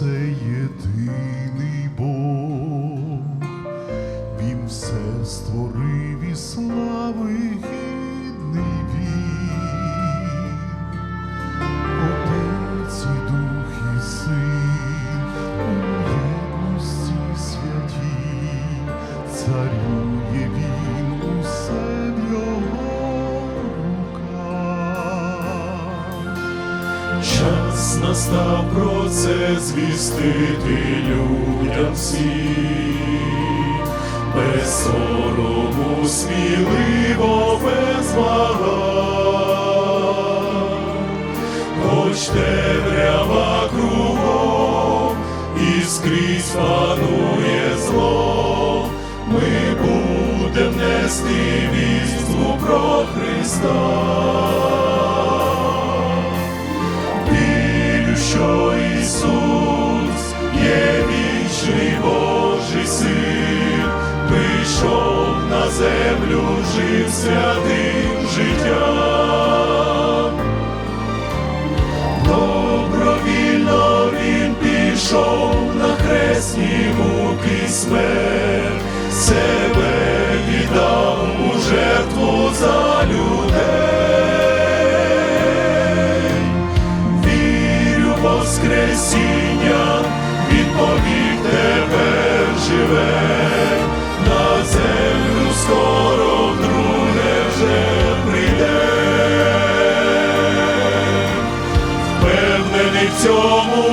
Це єдиний Бог, Він все створив і слави Час настав про це звістити людям всім, без сорому сміливо, без вагань. Хоч темрява кругом і скрізь панує зло, ми будем нести вістку про Христа. Прийшов на землю, жив святим життям. Добровільно він пішов на хресні муки смерть, цьому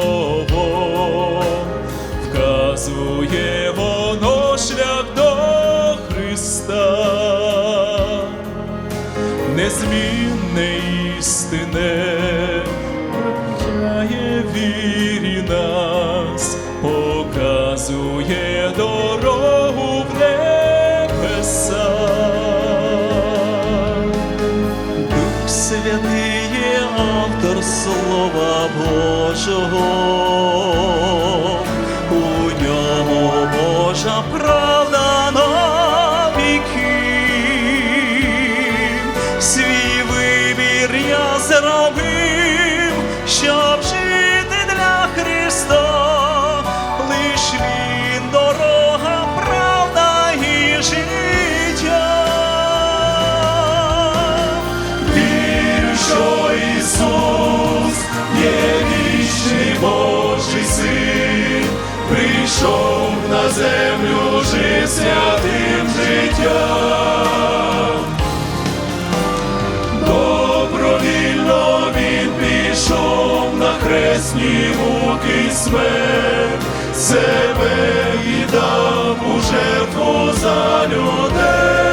Слово, вказує воно шлях до Христа, незмінне істине, Божого, землю, жив святим життям. Добровільно він пішов на хресні муки смерть, себе віддав у жертву за людей.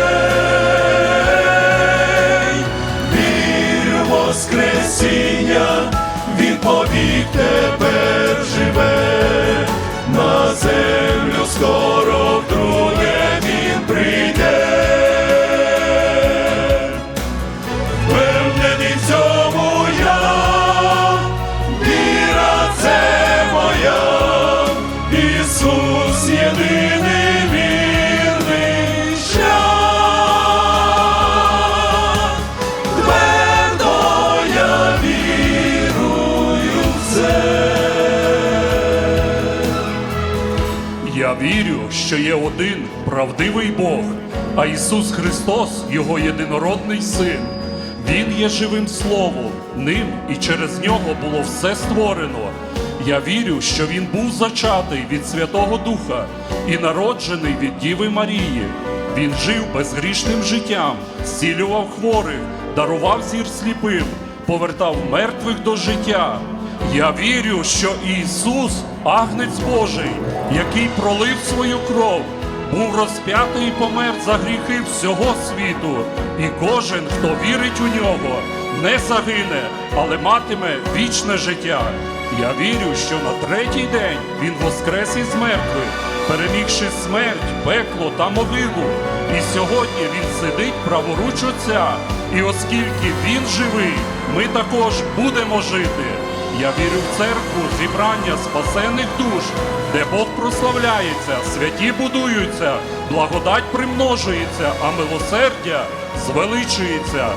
Вірю, що є один правдивий Бог, а Ісус Христос, Його єдинородний Син. Він є живим Словом, ним і через нього було все створено. Я вірю, що Він був зачатий від Святого Духа і народжений від Діви Марії. Він жив безгрішним життям, зцілював хворих, дарував зір сліпим, повертав мертвих до життя. Я вірю, що Ісус, Агнець Божий, який пролив свою кров, був розп'ятий і помер за гріхи всього світу, і кожен, хто вірить у нього, не загине, але матиме вічне життя. Я вірю, що на третій день він воскрес із мертвих, перемігши смерть, пекло та могилу. І сьогодні він сидить праворуч Отця. І оскільки він живий, ми також будемо жити. Я вірю в церкву зібрання спасених душ, де Бог прославляється, святі будуються, благодать примножується, а милосердя звеличується.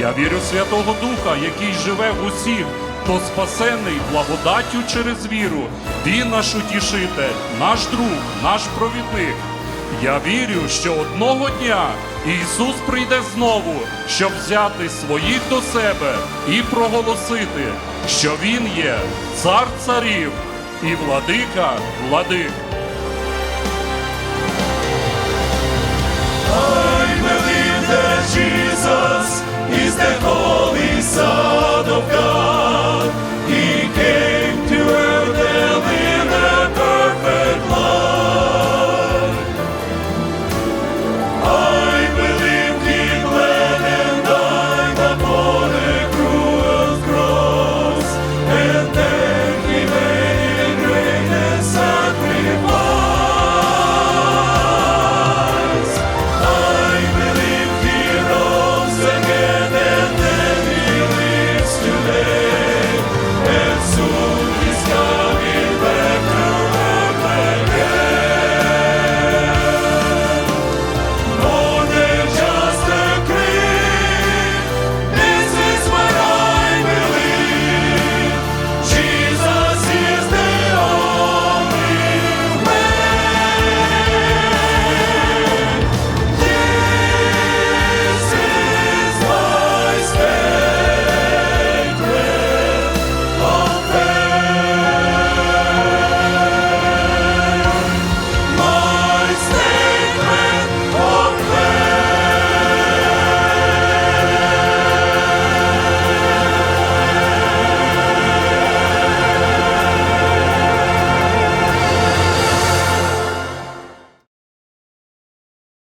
Я вірю в Святого Духа, який живе в усіх, хто спасений благодаттю через віру. Він наш утішитель, наш друг, наш провідник. Я вірю, що одного дня Ісус прийде знову, щоб взяти своїх до себе і проголосити, що Він є цар царів і владика владик. Ой, милі